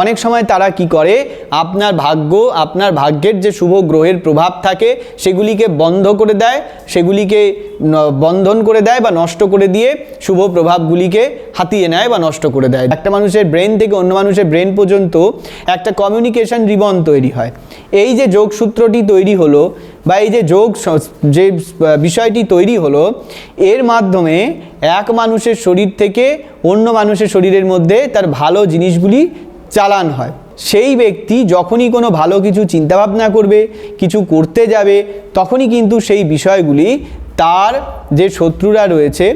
অনেক সময় তারা কি করে? আপনার ভাগ্য, আপনার ভাগ্যের যে শুভ গ্রহের প্রভাব থাকে, সেগুলিকে বন্ধ করে দেয়, সেগুলিকে বন্ধন করে দেয় বা নষ্ট করে দিয়ে শুভ প্রভাবগুলিকে হাতিয়ে নেয় বা নষ্ট করে দেয়। একটা মানুষের ব্রেন থেকে অন্য মানুষের ব্রেন পর্যন্ত একটা কমিউনিকেশন রিবন তৈরি হয়। এই যে যোগসূত্রটি তৈরি হলো বা এই যে যোগ যে বিষয়টি তৈরি হলো, এর মাধ্যমে এক মানুষের শরীর থেকে অন্য মানুষের শরীরের মধ্যে তার ভালো জিনিসগুলি চালান হয়। সেই ব্যক্তি যখনই কোনো ভালো কিছু চিন্তাভাবনা করবে, কিছু করতে যাবে, তখনই কিন্তু সেই বিষয়গুলি তার যে শত্রুরা রয়েছে,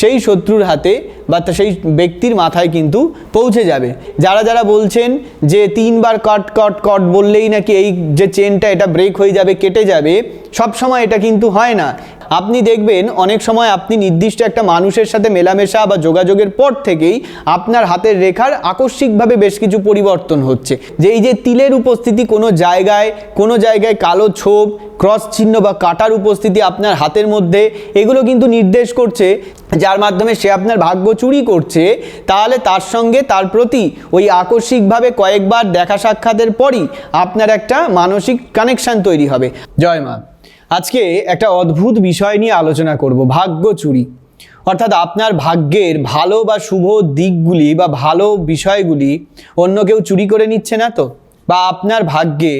সেই শত্রুর হাতে বা সেই ব্যক্তির মাথায় কিন্তু পৌঁছে যাবে। যারা যারা বলছেন যে তিনবার কট কট কট বললেই নাকি এই যে চেনটা এটা ব্রেক হয়ে যাবে, কেটে যাবে সব সময় এটা কিন্তু হয় না। আপনি দেখবেন অনেক সময় আপনি নির্দিষ্ট একটা মানুষের সাথে মেলামেশা বা যোগাযোগের পর থেকেই আপনার হাতের রেখার আকস্মিকভাবে বেশ কিছু পরিবর্তন হচ্ছে। যে এই যে তিলের উপস্থিতি কোনো জায়গায় কোনো জায়গায় কালো ছোপ, ক্রস চিহ্ন বা কাটার উপস্থিতি আপনার হাতের মধ্যে, এগুলো কিন্তু নির্দেশ করছে, যার মাধ্যমে সে আপনার ভাগ্য চুরি করছে, তাহলে তার সঙ্গে তার প্রতি ওই আকস্মিকভাবে কয়েকবার দেখা সাক্ষাতের পরই আপনার একটা মানসিক কানেকশন তৈরি হবে। জয় মা। আজকে একটা অদ্ভুত বিষয় নিয়ে আলোচনা করব, ভাগ্য চুরি। অর্থাৎ আপনার ভাগ্যের ভালো বা শুভ দিকগুলি বা ভালো বিষয়গুলি অন্য কেউ চুরি করে নিচ্ছে না তো? বা আপনার ভাগ্যে,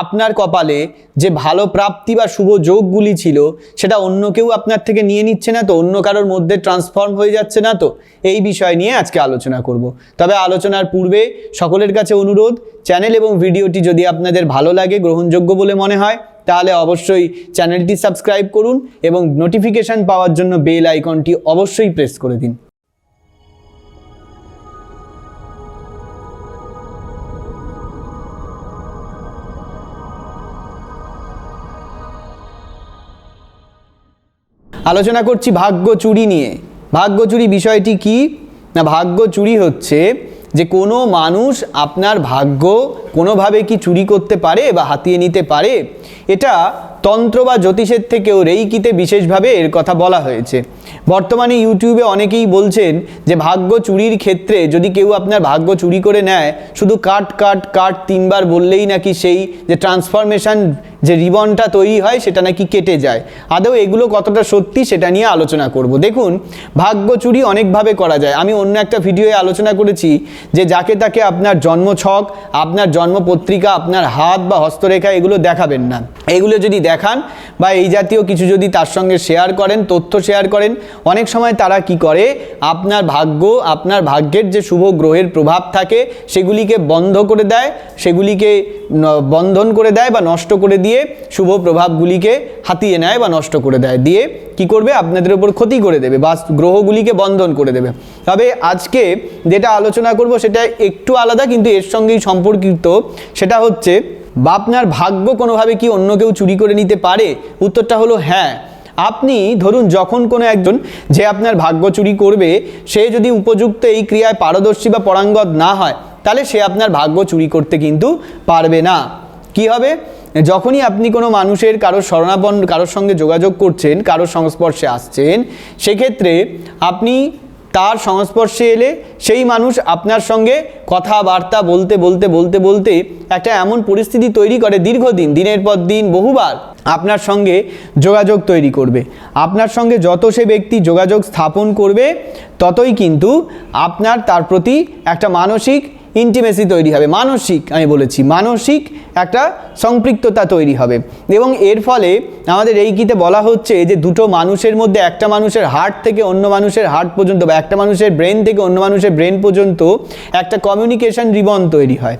আপনার কপালে যে ভালো প্রাপ্তি বা শুভ যোগগুলি ছিল, সেটা অন্য কেউ আপনার থেকে নিয়ে নিচ্ছে না তো? অন্য কারোর মধ্যে ট্রান্সফর্ম হয়ে যাচ্ছে না তো? এই বিষয় নিয়ে আজকে আলোচনা করব। তবে আলোচনার পূর্বে সকলের কাছে অনুরোধ চ্যানেল এবং ভিডিওটি যদি আপনাদের ভালো লাগে, গ্রহণযোগ্য বলে মনে হয় তাহলে অবশ্যই চ্যানেলটি সাবস্ক্রাইব করুন এবং নোটিফিকেশান পাওয়ার জন্য বেল আইকনটি অবশ্যই প্রেস করে দিন। আলোচনা করছি ভাগ্য চুরি নিয়ে। ভাগ্য চুরি বিষয়টি কি? না, ভাগ্য চুরি হচ্ছে যে কোনো মানুষ আপনার ভাগ্য কোনোভাবে কি চুরি করতে পারে বা হাতিয়ে নিতে পারে, এটা তন্ত্র বা জ্যোতিষের থেকেও রেইকিতে বিশেষভাবে এর কথা বলা হয়েছে। বর্তমানে ইউটিউবে অনেকেই বলছেন যে ভাগ্য চুরির ক্ষেত্রে যদি কেউ আপনার ভাগ্য চুরি করে নেয়, শুধু কাট কাট কাট তিনবার বললেই নাকি সেই যে ট্রান্সফরমেশন যে রিবনটা তৈরি হয়, সেটা নাকি কেটে যায়। আদৌ এগুলো কতটা সত্যি সেটা নিয়ে আলোচনা করব। দেখুন, ভাগ্য চুরি অনেকভাবে করা যায়। আমি অন্য একটা ভিডিওয়ে আলোচনা করেছি যে যাকে তাকে আপনার জন্মছক, আপনার জন্মপত্রিকা, আপনার হাত বা হস্তরেখা এগুলো দেখাবেন না। এগুলো যদি দেখান বা এই জাতীয় কিছু যদি তার সঙ্গে শেয়ার করেন, তথ্য শেয়ার করেন, অনেক সময় তারা কি করে? আপনার ভাগ্য, আপনার ভাগ্যের যে শুভ গ্রহের প্রভাব থাকে, সেগুলিকে বন্ধ করে দেয়, সেগুলিকে বন্ধন করে দেয় বা নষ্ট করে দিয়ে শুভ প্রভাবগুলিকে হাতিয়ে নেয় বা নষ্ট করে দেয়। দিয়ে কি করবে? আপনাদের উপর ক্ষতি করে দেবে বা গ্রহগুলিকে বন্ধন করে দেবে। তবে আজকে যেটা আলোচনা করব সেটা একটু আলাদা, কিন্তু এর সঙ্গেই সম্পর্কিত, সেটা হচ্ছে বা আপনার ভাগ্য কোনোভাবে কি অন্য কেউ চুরি করে নিতে পারে? উত্তরটা হলো হ্যাঁ। আপনি ধরুন যখন কোনো একজন যে আপনার ভাগ্য চুরি করবে, সে যদি উপযুক্ত এই ক্রিয়ায় পারদর্শী বা পরাঙ্গত না হয়, তাহলে সে আপনার ভাগ্য চুরি করতে কিন্তু পারবে না। কি হবে? যখনই আপনি কোনো মানুষের কারোর শরণাপন্ন, কারোর সঙ্গে যোগাযোগ করছেন, কারোর সংস্পর্শে আসছেন, সেক্ষেত্রে আপনি তার সংস্পর্শে এলে সেই মানুষ আপনার সঙ্গে কথাবার্তা বলতে বলতে বলতে বলতে একটা এমন পরিস্থিতি তৈরি করে দীর্ঘদিন, দিনের পর দিন, বহুবার আপনার সঙ্গে যোগাযোগ তৈরি করবে। আপনার সঙ্গে যত সে ব্যক্তি যোগাযোগ স্থাপন করবে, ততই কিন্তু আপনার তার প্রতি একটা মানসিক ইন্টিমেসি তৈরি হবে। মানসিক, আমি বলেছি, মানসিক একটা সম্পৃক্ততা তৈরি হবে। এবং এর ফলে আমাদের এই গীতে বলা হচ্ছে যে দুটো মানুষের মধ্যে একটা মানুষের হার্ট থেকে অন্য মানুষের হার্ট পর্যন্ত বা একটা মানুষের ব্রেন থেকে অন্য মানুষের ব্রেন পর্যন্ত একটা কমিউনিকেশন রিবন তৈরি হয়।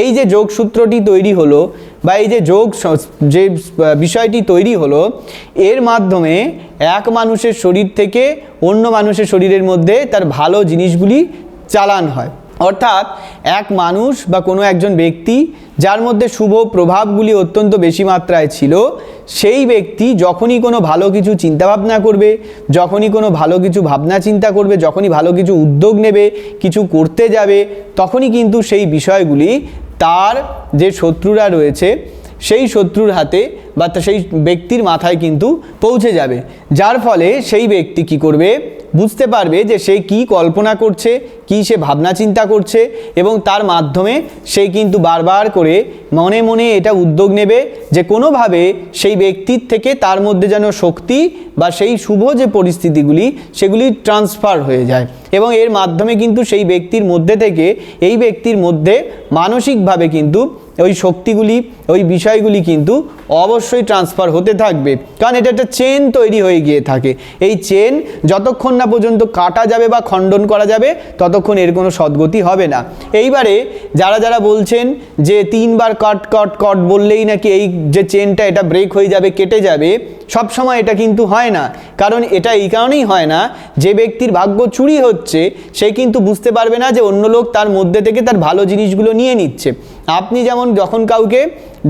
এই যে যোগসূত্রটি তৈরি হলো বা এই যে যোগ যে বিষয়টি তৈরি হলো, এর মাধ্যমে এক মানুষের শরীর থেকে অন্য মানুষের শরীরের মধ্যে তার ভালো জিনিসগুলি চালান হয়। অর্থাৎ এক মানুষ বা কোনো একজন ব্যক্তি যার মধ্যে শুভ প্রভাবগুলি অত্যন্ত বেশি মাত্রায় ছিল, সেই ব্যক্তি যখনই কোনো ভালো কিছু চিন্তাভাবনা করবে, যখনই কোনো ভালো কিছু ভাবনা চিন্তা করবে, যখনই ভালো কিছু উদ্যোগ নেবে, কিছু করতে যাবে, তখনই কিন্তু সেই বিষয়গুলি তার যে শত্রুরা রয়েছে, সেই শত্রুর হাতে বা সেই ব্যক্তির মাথায় কিন্তু পৌঁছে যাবে। যার ফলে সেই ব্যক্তি কি করবে? বুঝতে পারবে যে সে কি কল্পনা করছে, কি সে ভাবনা চিন্তা করছে এবং তার মাধ্যমে সে কিন্তু বারবার করে মনে মনে এটা উদ্যোগ নেবে যে কোনোভাবে সেই ব্যক্তির থেকে তার মধ্যে যেন শক্তি বা সেই শুভ যে পরিস্থিতিগুলি, সেগুলি ট্রান্সফার হয়ে যায় এবং এর মাধ্যমে কিন্তু সেই ব্যক্তির মধ্যে থেকে এই ব্যক্তির মধ্যে মানসিকভাবে কিন্তু ওই শক্তিগুলি, ওই বিষয়গুলি কিন্তু অবশ্যই ট্রান্সফার হতে থাকবে। কারণ এটা একটা চেন তৈরি হয়ে গিয়ে থাকে। এই চেন যতক্ষণ না পর্যন্ত কাটা যাবে বা খণ্ডন করা যাবে, ততক্ষণ এর কোনো সদ্গতি হবে না। এইবারে যারা যারা বলছেন যে তিনবার কট কট কট বললেই নাকি এই যে চেনটা এটা ব্রেক হয়ে যাবে, কেটে যাবে সব সময় এটা কিন্তু হয় না। কারণ এটা এই কারণেই হয় না, যে ব্যক্তির ভাগ্য চুরি হচ্ছে, সে কিন্তু বুঝতে পারবে না যে অন্য লোক তার মধ্যে থেকে তার ভালো জিনিসগুলো নিয়ে নিচ্ছে। আপনি যেমন যখন কাউকে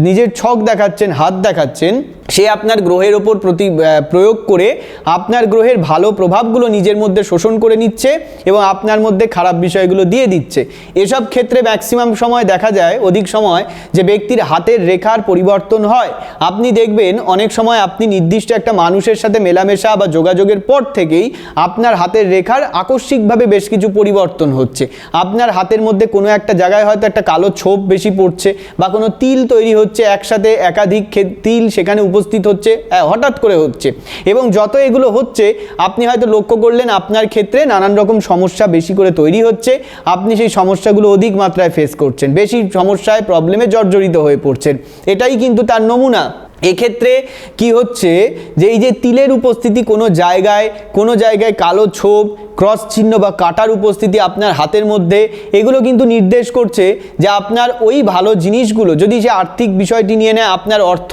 নিজের ছক দেখাচ্ছেন, হাত দেখাচ্ছেন সে আপনার গ্রহের ওপর প্রতি প্রয়োগ করে আপনার গ্রহের ভালো প্রভাবগুলো নিজের মধ্যে শোষণ করে নিচ্ছে এবং আপনার মধ্যে খারাপ বিষয়গুলো দিয়ে দিচ্ছে। এসব ক্ষেত্রে ম্যাক্সিমাম সময় দেখা যায়, অধিক সময় যে ব্যক্তির হাতের রেখার পরিবর্তন হয়। আপনি দেখবেন অনেক সময় আপনি নির্দিষ্ট একটা মানুষের সাথে মেলামেশা বা যোগাযোগের পর থেকেই আপনার হাতের রেখার আকস্মিকভাবে বেশ কিছু পরিবর্তন হচ্ছে। আপনার হাতের মধ্যে কোনো একটা জায়গায় হয়তো একটা কালো ছোপ বেশি পড়ছে বা কোনো তিল তৈরি হচ্ছে, একসাথে একাধিক তিল সেখানে উপস্থিত হচ্ছে হঠাৎ করে হচ্ছে। এবং যত এগুলো হচ্ছে, আপনি হয়তো লক্ষ্য করলেন আপনার ক্ষেত্রে নানান রকম সমস্যা বেশি করে তৈরি হচ্ছে। আপনি সেই সমস্যাগুলো অধিক মাত্রায় ফেস করছেন। বেশি সমস্যায় প্রবলেমে জর্জরিত হয়ে পড়ছেন। এটাই কিন্তু তার নমুনা। এক্ষেত্রে কি হচ্ছে যে এই যে তিলের উপস্থিতি কোনো জায়গায় কোনো জায়গায় কালো ছোপ, ক্রস চিহ্ন বা কাটার উপস্থিতি আপনার হাতের মধ্যে, এগুলো কিন্তু নির্দেশ করছে যে আপনার ওই ভালো জিনিসগুলো, যদি সে আর্থিক বিষয়টি নিয়ে নেয়, আপনার অর্থ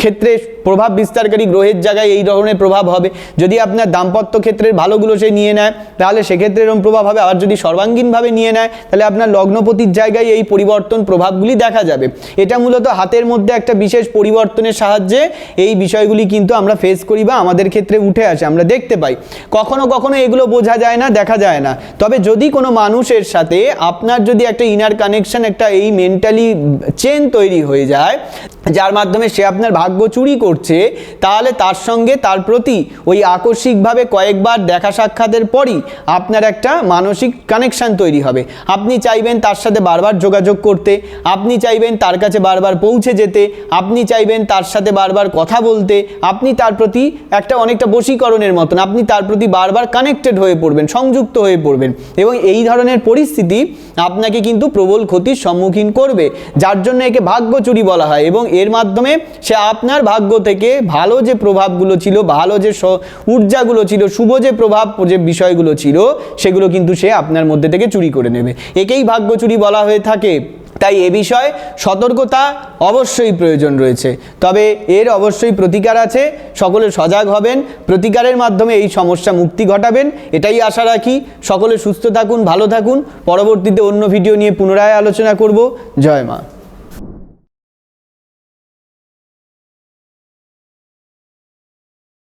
ক্ষেত্রে প্রভাব বিস্তারকারী গ্রহের জায়গায় এই ধরনের প্রভাব হবে। যদি আপনার দাম্পত্য ক্ষেত্রের ভালোগুলো সে নিয়ে নেয়, তাহলে সেক্ষেত্রে এরকম প্রভাব হবে। আবার যদি সর্বাঙ্গীনভাবে নিয়ে নেয়, তাহলে আপনার লগ্নপতির জায়গায় এই পরিবর্তন প্রভাবগুলি দেখা যাবে। এটা মূলত হাতের মধ্যে একটা বিশেষ পরিবর্তনের সাহায্যে এই বিষয়গুলি কিন্তু আমরা ফেস করি বা আমাদের ক্ষেত্রে উঠে আসে, আমরা দেখতে পাই। কখনো কখনো এগুলো বোঝা যায় না, দেখা যায় না। তবে যদি কোনো মানুষের সাথে আপনার যদি একটা ইনার কানেকশন একটা এই মেন্টালি চেন তৈরি হয়ে যায়, যার মাধ্যমে সে আপনার ভাগ্য চুরি করছে, তাহলে তার সঙ্গে তার প্রতি ওই আকস্মিকভাবে কয়েকবার দেখা সাক্ষাতের পরই আপনার একটা মানসিক কানেকশন তৈরি হবে। আপনি চাইবেন তার সাথে বারবার যোগাযোগ করতে, আপনি চাইবেন তার কাছে বারবার পৌঁছে যেতে, আপনি চাইবেন তার সাথে বারবার কথা বলতে, আপনি তার প্রতি একটা অনেকটা বশীকরণের মতন, আপনি তার প্রতি বারবার কানেক্টেড হয়ে পড়বেন, সংযুক্ত হয়ে পড়বেন এবং এই ধরনের পরিস্থিতি আপনাকে কিন্তু প্রবল ক্ষতির সম্মুখীন করবে, যার জন্য একে ভাগ্য চুরি বলা হয় এবং এর মাধ্যমে সে আপনার ভাগ্য থেকে ভালো যে প্রভাবগুলো ছিল, ভালো যে ঊর্জাগুলো ছিল, শুভ যে প্রভাব যে বিষয়গুলো ছিল, সেগুলো কিন্তু সে আপনার মধ্যে থেকে চুরি করে নেবে। একেই ভাগ্য চুরি বলা হয়ে থাকে। তাই এ বিষয়ে সতর্কতা অবশ্যই প্রয়োজন রয়েছে। তবে এর অবশ্যই প্রতিকার আছে। সকলে সজাগ হবেন। প্রতিকারের মাধ্যমে এই সমস্যা মুক্তি ঘটাবেন। এটাই আশা রাখি। সকলে সুস্থ থাকুন, ভালো থাকুন। পরবর্তীতে অন্য ভিডিও নিয়ে পুনরায় আলোচনা করব। জয় মা।